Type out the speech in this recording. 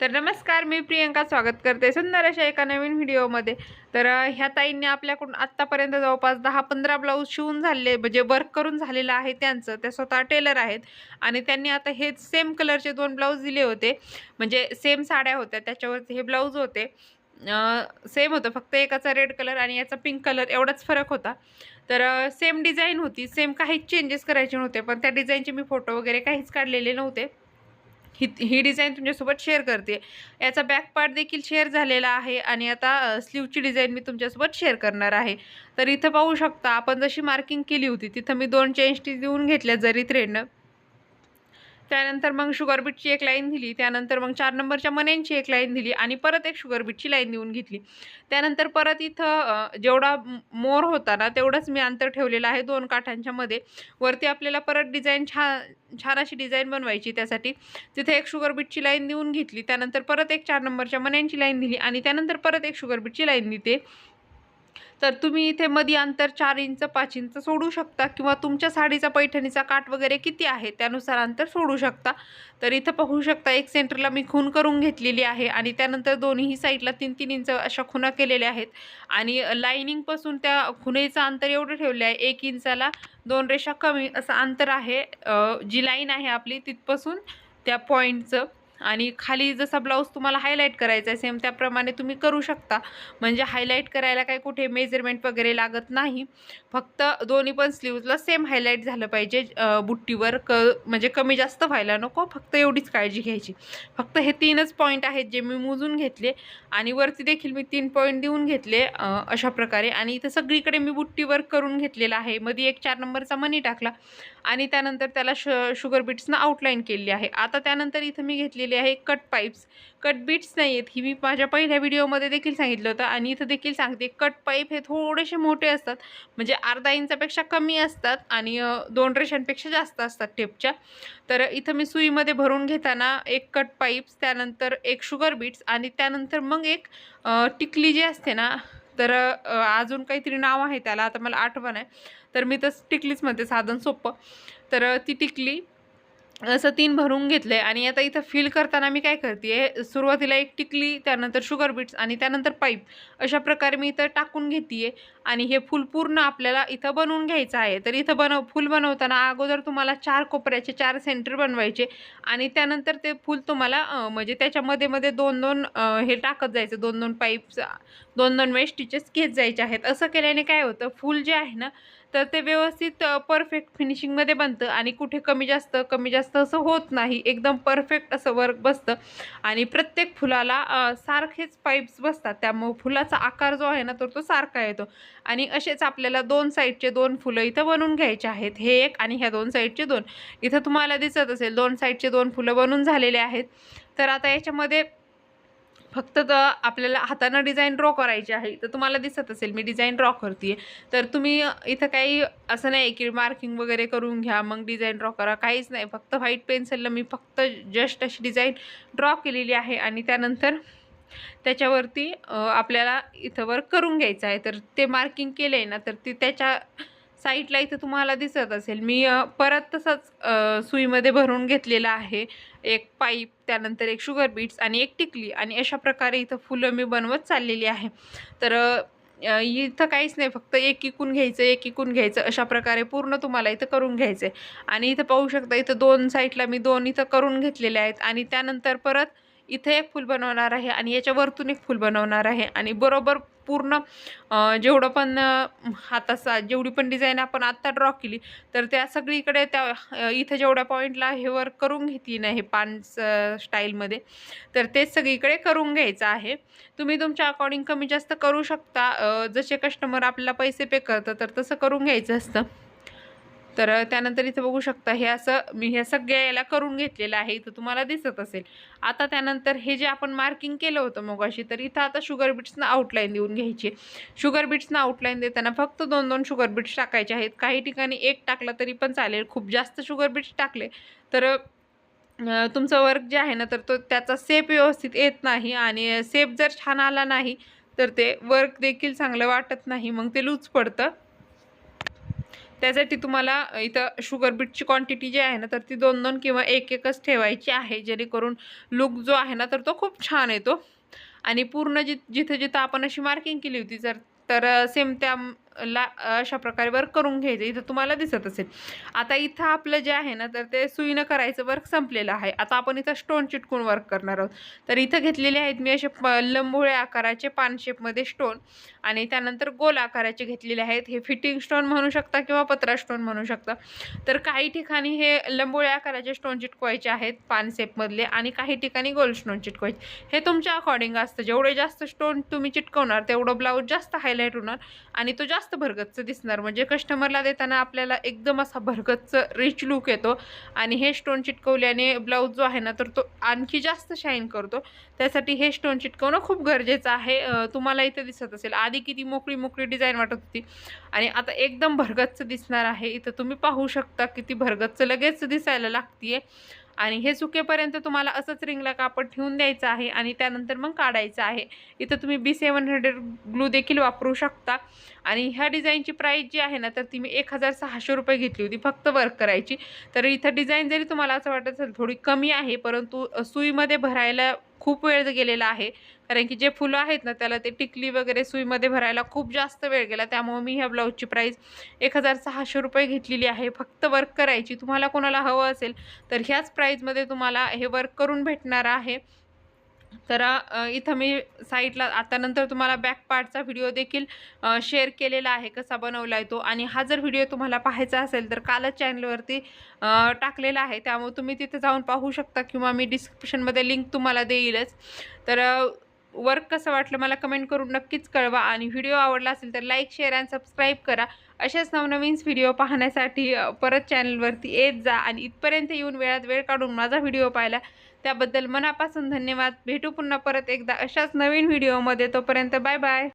तर नमस्कार मी प्रियंका स्वागत करते सुंदर अशा एका नवीन व्हिडिओमध्ये. तर ह्या ताईंनी आपल्याकडून आत्तापर्यंत जवळपास दहा पंधरा ब्लाऊज शिवून झाले म्हणजे वर्क करून झालेलं आहे त्यांचं त्या स्वतः टेलर आहेत. आणि त्यांनी आता हेच सेम कलरचे दोन ब्लाऊज दिले होते. म्हणजे सेम साड्या होत्या त्याच्यावरती हे ब्लाऊज होते. सेम होतं फक्त एकाचा रेड कलर आणि याचा पिंक कलर एवढाच फरक होता. तर सेम डिझाईन होती सेम काहीच चेंजेस करायचे नव्हते पण त्या डिझाईनचे मी फोटो वगैरे काहीच काढलेले नव्हते. ही ही डिझाईन तुमच्यासोबत शेअर करते. याचा बॅक पार्ट देखील शेअर झालेला आहे आणि आता स्लीवची डिझाईन मी तुमच्यासोबत शेअर करणार आहे. तर इथं पाहू शकता आपण जशी मार्किंग केली होती तिथं मी दोन चेन टी देऊन घेतल्या जरी थ्रेडनं त्यानंतर मग शुगर बीटची एक लाईन दिली त्यानंतर मग चार नंबरच्या मण्यांची एक लाईन दिली आणि परत एक शुगर बीटची लाईन देऊन घेतली. त्यानंतर परत इथं जेवढा मोर होता ना तेवढंच मी अंतर ठेवलेलं आहे दोन काठांच्या मध्ये. वरती आपल्याला परत डिझाईन छान छान अशी डिझाईन बनवायची त्यासाठी. तिथे एक शुगर बीटची लाईन देऊन घेतली. त्यानंतर परत एक चार नंबरच्या मण्यांची लाईन दिली आणि त्यानंतर परत एक शुगर बीटची लाईन दिली तर तुम्ही इथे मध्ये अंतर चार इंच पाच इंच सोडू शकता किंवा तुमच्या साडीचा पैठणीचा काठ वगैरे किती आहे त्यानुसार अंतर सोडू शकता. तर इथं पाहू शकता एक सेंटरला मी खून करून घेतलेली आहे आणि त्यानंतर दोन्ही साईडला तीन तीन इंच अशा खुणा केलेल्या आहेत. आणि लाईनिंगपासून त्या खुणेचं अंतर एवढं ठेवलं आहे एक इंचाला दोन रेषा कमी असं अंतर आहे. जी लाईन आहे आपली तिथपासून त्या पॉईंटचं आणि खाली जसा ब्लाऊज तुम्हाला हायलाईट करायचा आहे सेम त्याप्रमाणे तुम्ही करू शकता. म्हणजे हायलाईट करायला काही कुठे मेजरमेंट वगैरे लागत नाही. फक्त दोन्ही पण स्लीव्जला सेम हायलाईट झालं पाहिजे. बुट्टीवर क म्हणजे कमी जास्त व्हायला नको फक्त एवढीच काळजी घ्यायची. फक्त हे तीनच पॉईंट आहेत जे मी मोजून घेतले आणि वरती देखील मी तीन पॉईंट देऊन घेतले अशा प्रकारे. आणि इथं सगळीकडे मी बुट्टीवर करून घेतलेला आहे. मध्ये एक चार नंबरचा मनी टाकला आणि त्यानंतर त्याला श शुगर बीट्सनं आउटलाईन केलेली आहे. आता त्यानंतर इथं मी घेतलेली आहे कट पाईप्स कट बीट्स नाही आहेत. ही मी माझ्या पहिल्या व्हिडिओमध्ये देखील सांगितलं होतं आणि इथं देखील सांगते कट पाईप हे थोडेसे मोठे असतात. म्हणजे अर्धा इंचापेक्षा कमी असतात आणि दोन रेषांपेक्षा जास्त असतात टेपच्या तर इथं मी सुईमध्ये भरून घेताना एक कट पाईप्स त्यानंतर एक शुगर बीट्स आणि त्यानंतर मग एक टिकली जी असते ना तर अजून काहीतरी नाव आहे त्याला आता मला आठवण आहे. तर मी तर टिकलीच म्हणते साधन सोपं. तर ती टिकली असं तीन भरून घेतलं आहे आणि आता इथं फिल करताना मी काय करते सुरुवातीला एक टिकली त्यानंतर शुगर बीट्स आणि त्यानंतर पाईप अशा प्रकारे मी इथं टाकून घेते. आणि हे फुल पूर्ण आपल्याला इथं बनवून घ्यायचं आहे. तर इथं बनव फुल बनवताना अगोदर तुम्हाला चार कोपऱ्याचे चार सेंटर बनवायचे आणि त्यानंतर ते फुल तुम्हाला म्हणजे त्याच्यामध्ये मध्ये दोन दोन हे टाकत जायचं. दोन दोन पाईप्स दोन दोन वेळ स्टिचेस घेत जायचे आहेत. असं केल्याने काय होतं फुल जे आहे ना तर ते व्यवस्थित परफेक्ट फिनिशिंगमध्ये बनतं आणि कुठे कमी जास्त कमी जास्त असं होत नाही. एकदम परफेक्ट असं वर्क बसतं आणि प्रत्येक फुलाला सारखेच पाईप्स बसतात. त्यामुळं फुलाचा आकार जो आहे ना तर तो सारखा येतो. आणि असेच आपल्याला दोन साईडचे दोन फुलं इथं बनवून घ्यायचे आहेत. हे एक आणि ह्या दोन साईडचे दोन. इथं तुम्हाला दिसत असेल दोन साईडचे दोन फुलं बनवून झालेले आहेत. तर आता याच्यामध्ये फक्त तर आपल्याला हातानं डिझाईन ड्रॉ करायची आहे. तर तुम्हाला दिसत असेल मी डिझाईन ड्रॉ करते तर तुम्ही इथं काही असं नाही की मार्किंग वगैरे करून घ्या मग डिझाईन ड्रॉ करा. काहीच नाही. फक्त व्हाईट पेन्सिलला मी फक्त जस्ट अशी डिझाईन ड्रॉ केलेली आहे आणि त्यानंतर त्याच्यावरती आपल्याला इथं करून घ्यायचं आहे. तर ते मार्किंग केलं आहे ना तर ते त्याच्या साईडला इथं तुम्हाला दिसत असेल. मी परत तसंच सुईमध्ये भरून घेतलेलं आहे. एक पाईप त्यानंतर एक शुगर बीट्स आणि एक टिकली आणि अशा प्रकारे इथं फुलं मी बनवत चाललेली आहे. तर इथं काहीच नाही. फक्त एक इकून घ्यायचं एक इकून घ्यायचं अशा प्रकारे पूर्ण तुम्हाला इथं करून घ्यायचं आहे आणि इथं पाहू शकता इथं दोन साईडला मी दोन इथं करून घेतलेले आहेत. आणि त्यानंतर परत इथे एक फूल बनवणार आहे आणि याच्यावरतून एक फूल बनवणार आहे. आणि बरोबर पूर्ण जेवढं पण हाताचा जेवढी पण डिझाईन आपण आत्ता ड्रॉ केली तर त्या सगळीकडे त्या इथं जेवढ्या पॉईंटला हे वर्क करून घेतली नाही पान स्टाईलमध्ये तर तेच सगळीकडे करून घ्यायचं आहे. तुम्ही तुमच्या अकॉर्डिंग कमी जास्त करू शकता. जसे कस्टमर आपल्याला पैसे पे करतं तर तसं करून घ्यायचं असतं. तर त्यानंतर इथं बघू शकता हे असं मी ह्या सगळ्या याला करून घेतलेलं आहे इथं तुम्हाला दिसत असेल. आता त्यानंतर हे जे आपण मार्किंग केलं होतं मगाशी तर इथं आता शुगर बीट्सनं आउटलाईन देऊन घ्यायची शुगर बीट्सनं आउटलाईन देताना फक्त दोन दोन शुगर बीट्स टाकायचे आहेत. काही ठिकाणी एक टाकलं तरी पण चालेल. खूप जास्त शुगर बीट्स टाकले तर तुमचं वर्क जे आहे ना तर तो त्याचा सेप व्यवस्थित येत नाही आणि सेप जर छान आला नाही तर ते वर्क देखील चांगलं वाटत नाही. मग ते लूज पडतं. त्यासाठी तुम्हाला इथं शुगर बीटची क्वांटिटी जी आहे ना तर ती दोन दोन किंवा एक एकच ठेवायची आहे जेणेकरून लुक जो आहे ना तर तो खूप छान येतो. आणि पूर्ण जि जिथं जिथं आपण अशी मार्किंग केली होती जर तर सेम त्या ला अशा प्रकारे वर्क करून घ्यायचं इथं तुम्हाला दिसत असेल. आता इथं आपलं जे आहे ना तर ते सुईनं करायचं वर्क संपलेलं आहे. आता आपण इथं स्टोन चिटकून वर्क करणार आहोत. तर इथं घेतलेले आहेत मी असे प आकाराचे पान शेपमध्ये स्टोन आणि त्यानंतर गोल आकाराचे घेतलेले आहेत. हे फिटिंग स्टोन म्हणू शकता किंवा पत्रा स्टोन म्हणू शकता. तर काही ठिकाणी हे लंबोळ्या आकाराचे स्टोन चिटकवायचे आहेत पान सेपमधले आणि काही ठिकाणी गोल स्टोन चिटकवायचे. हे तुमच्या अकॉर्डिंग असतं. जेवढे जास्त स्टोन तुम्ही चिटकवणार तेवढं ब्लाऊज जास्त हायलाईट होणार आणि तो जास्त भरगच्च दिसणार. म्हणजे कस्टमरला देताना आपल्याला एकदम असा भरगच्च रिच लुक येतो आणि हे स्टोन चिटकवल्याने ब्लाऊज जो आहे ना तर तो आणखी जास्त शाईन करतो. त्यासाठी हे स्टोन चिटकवणं खूप गरजेचं आहे. तुम्हाला इथे दिसत असेल. आधी किती मोकळी मोकळी डिझाईन वाटत होती. आणि आता एकदम भरगच्च दिसणार आहे. इथं तुम्ही पाहू शकता किती भरगच्च लगेच दिसायला लागतीये. आणि हे सुकेपर्यंत तुम्हाला असंच रिंगला कापड ठेवून द्यायचं आहे आणि त्यानंतर मग काढायचं आहे. इथं तुम्ही बी सेवन हंड्रेड ग्लू देखील वापरू शकता. आणि ह्या डिझाईनची प्राईस जी आहे ना तर ती मी एक हजार सहाशे रुपये घेतली होती फक्त वर्क करायची. तर इथं डिझाईन जरी तुम्हाला असं वाटत असेल थोडी कमी आहे परंतु सुईमध्ये भरायला खूप वेळ गेलेला आहे. कारण की जे फुलं आहेत ना त्याला ते टिकली वगैरे सुईमध्ये भरायला खूप जास्त वेळ गेला. त्यामुळे मी ह्या ब्लाऊजची प्राईस एक हजार सहाशे रुपये घेतलेली आहे. फक्त वर्क करायची. तुम्हाला कोणाला हवं असेल तर ह्याच प्राईजमध्ये तुम्हाला हे वर्क करून भेटणार आहे. तर इथं मी साईडला आता नंतर तुम्हाला बॅक पार्टचा व्हिडिओ देखील शेअर केलेला आहे कसा बनवला आहे तो. आणि हा जर व्हिडिओ तुम्हाला पाहायचा असेल तर कालच चॅनलवरती टाकलेला आहे. त्यामुळे तुम्ही तिथे जाऊन पाहू शकता किंवा मी डिस्क्रिप्शनमध्ये लिंक तुम्हाला देईलच. तर वर्क कसं वाटलं मला कमेंट करून नक्कीच कळवा. आणि व्हिडिओ आवडला असेल तर लाईक शेअर आणि सबस्क्राईब करा. अशाच नवनवीन व्हिडिओ पाहण्यासाठी परत चॅनलवरती येत जा आणि इथपर्यंत येऊन वेळात वेळ काढून माझा व्हिडिओ पाहिला. त्याबद्दल मनापासून धन्यवाद. भेटू पुन्हा परत एकदा अशाच नवीन व्हिडिओमध्ये तोपर्यंत बाय बाय